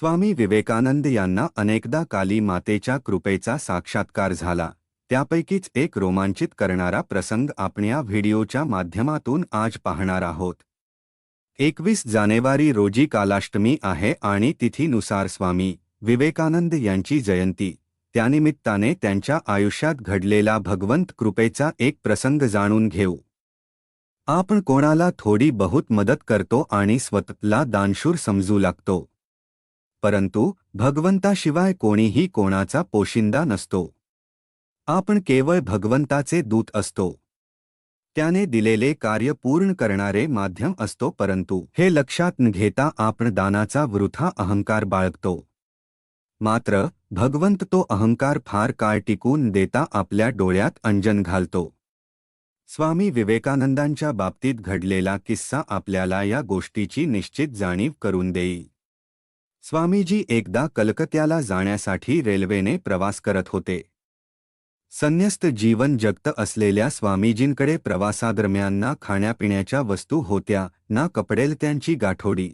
स्वामी विवेकानंद यांना अनेकदा काली मातेच्या कृपेचा साक्षात्कार झाला. त्यापैकीच एक रोमांचित करणारा प्रसंग आपण या व्हिडिओच्या माध्यमातून आज पाहणार आहोत. एकवीस जानेवारी रोजी कालाष्टमी आहे आणि तिथीनुसार स्वामी विवेकानंद यांची जयंती. त्यानिमित्ताने त्यांच्या आयुष्यात घडलेला भगवंत कृपेचा एक प्रसंग जाणून घेऊ. आपण कोणाला थोडी बहुत मदत करतो आणि स्वतःला दानशूर समजू लागतो. परंतु भगवंताशिवाय कोणीही कोणाचा पोशिंदा नसतो. आपण केवळ भगवंताचे दूत असतो. त्याने दिलेले कार्य पूर्ण करणारे माध्यम असतो परंतु हे लक्षात न घेता आपण दानाचा वृथा अहंकार बाळगतो. मात्र भगवंत तो अहंकार फार काळ टिकून देता आपल्या डोळ्यात अंजन घालतो. स्वामी विवेकानंदांच्या बाबतीत घडलेला किस्सा आपल्याला या गोष्टीची निश्चित जाणीव करून देईल स्वामीजी एकदा कलकत्याला जाण्यासाठी रेल्वेने प्रवास करत होते. संन्यस्त जीवन जगत असलेल्या स्वामीजींकडे प्रवासादरम्यान ना खाण्यापिण्याच्या वस्तू होत्या ना कपडेलत्यांची गाठोडी.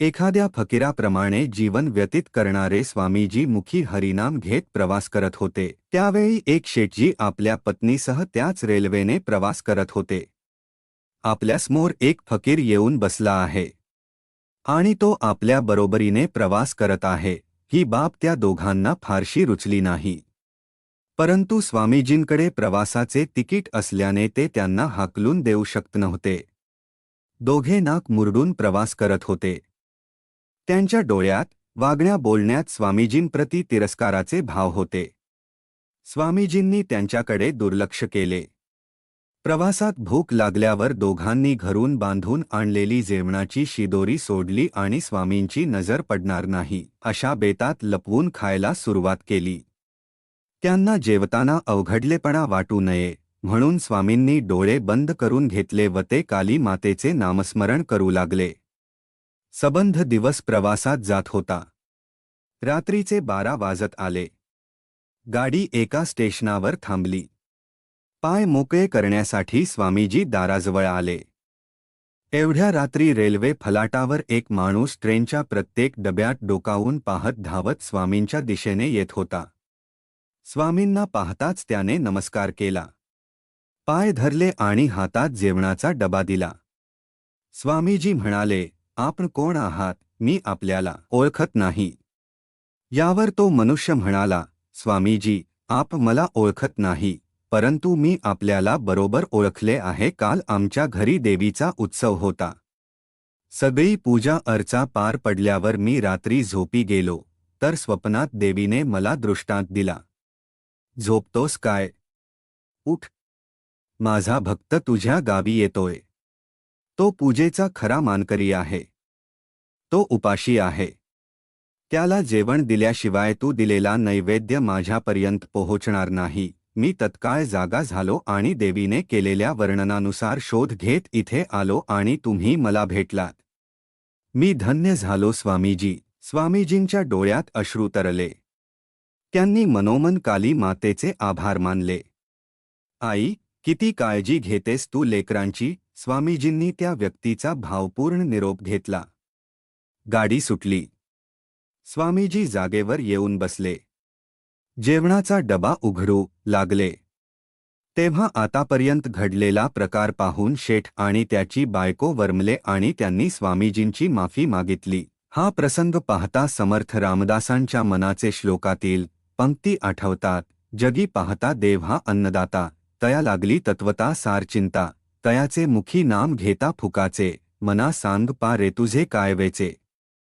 एखाद्या फकीराप्रमाणे जीवन व्यतीत करणारे स्वामीजी मुखी हरिनाम घेत प्रवास करत होते. त्यावेळी एक शेठजी आपल्या पत्नीसह त्याच रेल्वेने प्रवास करत होते. आपल्यासमोर एक फकीर येऊन बसला आहे. आणि तो आपल्या बरोबरीने प्रवास करत आहे. ही बाब त्या दोघांना फारशी रुचली नाही. परंतु स्वामीजींकडे प्रवासाचे तिकीट असल्याने ते त्यांना हाकलून देऊ शकत नव्हते. दोघे नाक मुरडून प्रवास करत होते. त्यांच्या डोळ्यात वागण्या बोलण्यात स्वामीजींप्रती तिरस्काराचे भाव होते. स्वामीजींनी त्यांच्याकडे दुर्लक्ष केले. प्रवासात भूक लागल्यावर दोघांनी घरून बांधून आणलेली जेवणाची शिदोरी सोडली आणि स्वामींची नजर पडणार नाही अशा बेतात लपवून खायला सुरुवात केली. त्यांना जेवताना अवघडलेपणा वाटू नये म्हणून स्वामींनी डोळे बंद करून घेतले व ते काली मातेचे नामस्मरण करू लागले. सबंध दिवस प्रवासात जात होता. रात्रीचे बारा वाजत आले. गाडी एका स्टेशनावर थांबली. पाय मोकळे करण्यासाठी स्वामीजी दाराजवळ आले. एवढ्या रात्री रेल्वे फलाटावर एक माणूस ट्रेनच्या प्रत्येक डब्यात डोकावून पाहत धावत स्वामींच्या दिशेने येत होता. स्वामींना पाहताच त्याने नमस्कार केला. पाय धरले आणि हातात जेवणाचा डबा दिला. स्वामीजी म्हणाले आपण कोण आहात? मी आपल्याला ओळखत नाही. यावर तो मनुष्य म्हणाला स्वामीजी आप मला ओळखत नाही. परंतु मी आपल्याला बरोबर ओळखले आहे. काल आमच्या घरी देवीचा उत्सव होता. सगळी पूजा अर्चा पार पडल्यावर मी रात्री झोपी गेलो. तर स्वप्नात देवीने मला दृष्टांत दिला. झोपतोस काय? उठ. माझा भक्त तुझ्या गावी येतोय. तो पूजेचा खरा मानकरी आहे. तो उपाशी आहे. त्याला जेवण दिल्याशिवाय तू दिलेला नैवेद्य माझ्यापर्यंत पोहोचणार नाही. मी तत्काळ जागा झालो आणि देवीने केलेल्या वर्णनानुसार शोध घेत इथे आलो आणि तुम्ही मला भेटलात. मी धन्य झालो स्वामीजी. स्वामीजींच्या डोळ्यात अश्रू तरले. त्यांनी मनोमन काली मातेचे आभार मानले. आई किती काळजी घेतेस तू लेकरांची? स्वामीजींनी त्या व्यक्तीचा भावपूर्ण निरोप घेतला. गाडी सुटली. स्वामीजी जागेवर येऊन बसले. जेवणाचा डबा उघडू लागले. तेव्हा आतापर्यंत घडलेला प्रकार पाहून शेठ आणि त्याची बायको वर्मले आणि त्यांनी स्वामीजींची माफी मागितली. हा प्रसंग पाहता समर्थ रामदासांच्या मनाचे श्लोकातील पंक्ती आठवतात. जगी पाहता देव हा अन्नदाता तया लागली तत्वता सार चिंता तयाचे मुखी नाम घेता फुकाचे मना सांग पा रे तुझे कायवेचे